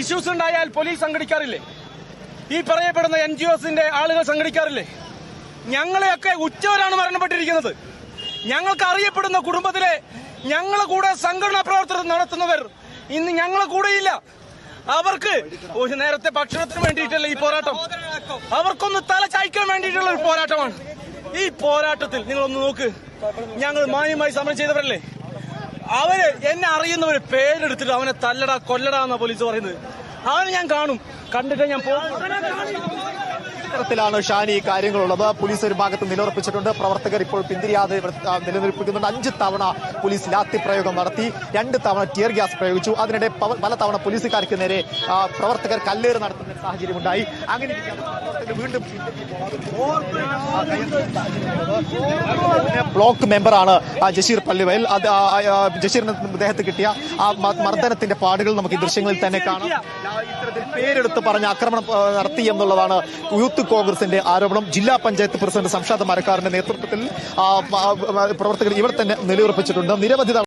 Issues ഉണ്ടായാൽ police സംഘടിക്കാറില്ലേ? ഈ പറയപ്പെടുന്ന എൻ ജി ഒസിന്റെ ആളുകൾ സംഘടിക്കാറില്ലേ? ഞങ്ങളെയൊക്കെ ഉച്ചവരാണ് മരണപ്പെട്ടിരിക്കുന്നത്. ഞങ്ങൾക്ക് അറിയപ്പെടുന്ന കുടുംബത്തിലെ ഞങ്ങളെ കൂടെ സംഘടനാ പ്രവർത്തനം നടത്തുന്നവർ ഇന്ന് ഞങ്ങളെ കൂടെയില്ല. അവർക്ക് നേരത്തെ ഭക്ഷണത്തിന് വേണ്ടിയിട്ടല്ല ഈ പോരാട്ടം. അവർക്കൊന്ന് തല ചായ്ക്കാൻ വേണ്ടിയിട്ടുള്ള ഒരു പോരാട്ടമാണ്. ഈ പോരാട്ടത്തിൽ നിങ്ങളൊന്ന് നോക്ക്. ഞങ്ങൾ മാന്യമായി സമരം ചെയ്തവരല്ലേ? അവർ എന്നെ അറിയുന്ന അറിയുന്നവര് പേരെടുത്തിട്ട് അവനെ തല്ലടാ കൊല്ലടാ എന്നാ പോലീസ് പറയുന്നത്. അവനെ ഞാൻ കാണും. കണ്ടിട്ട് ഞാൻ പോകും ഇത്തരത്തിലാണ് ഷാനി കാര്യങ്ങളുള്ളത്. പോലീസ് ഒരു ഭാഗത്ത് നിലയുറപ്പിച്ചിട്ടുണ്ട്. പ്രവർത്തകർ ഇപ്പോൾ പിന്തിരിയാതെ നിലനിൽപ്പിക്കുന്നുണ്ട്. അഞ്ച് തവണ പോലീസ് ലാത്തി പ്രയോഗം നടത്തി. രണ്ട് തവണ ടിയർ ഗ്യാസ് പ്രയോഗിച്ചു. അതിനിടെ പല തവണ പോലീസുകാർക്ക് നേരെ പ്രവർത്തകർ കല്ലേറ് നടത്തുന്ന സാഹചര്യം ഉണ്ടായി അങ്ങനെ വീണ്ടും ബ്ലോക്ക് മെമ്പറാണ് ജഷീർ പള്ളിവയൽ. അത് ജഷീറിന് ദേഹത്ത് കിട്ടിയ ആ മർദ്ദനത്തിന്റെ പാടുകൾ നമുക്ക് ഈ ദൃശ്യങ്ങളിൽ തന്നെ കാണാം. ഇത്തരത്തിൽ പേരെടുത്ത് പറഞ്ഞ ആക്രമണം നടത്തി എന്നുള്ളതാണ് യൂത്ത് കോൺഗ്രസിന്റെ ആരോപണം ജില്ലാ പഞ്ചായത്ത് പ്രസിഡന്റ് സംഷാദ് മരക്കാറിന്റെ നേതൃത്വത്തിൽ പ്രവർത്തകർ ഇവിടെ തന്നെ നിലയുറപ്പിച്ചിട്ടുണ്ട് നിരവധി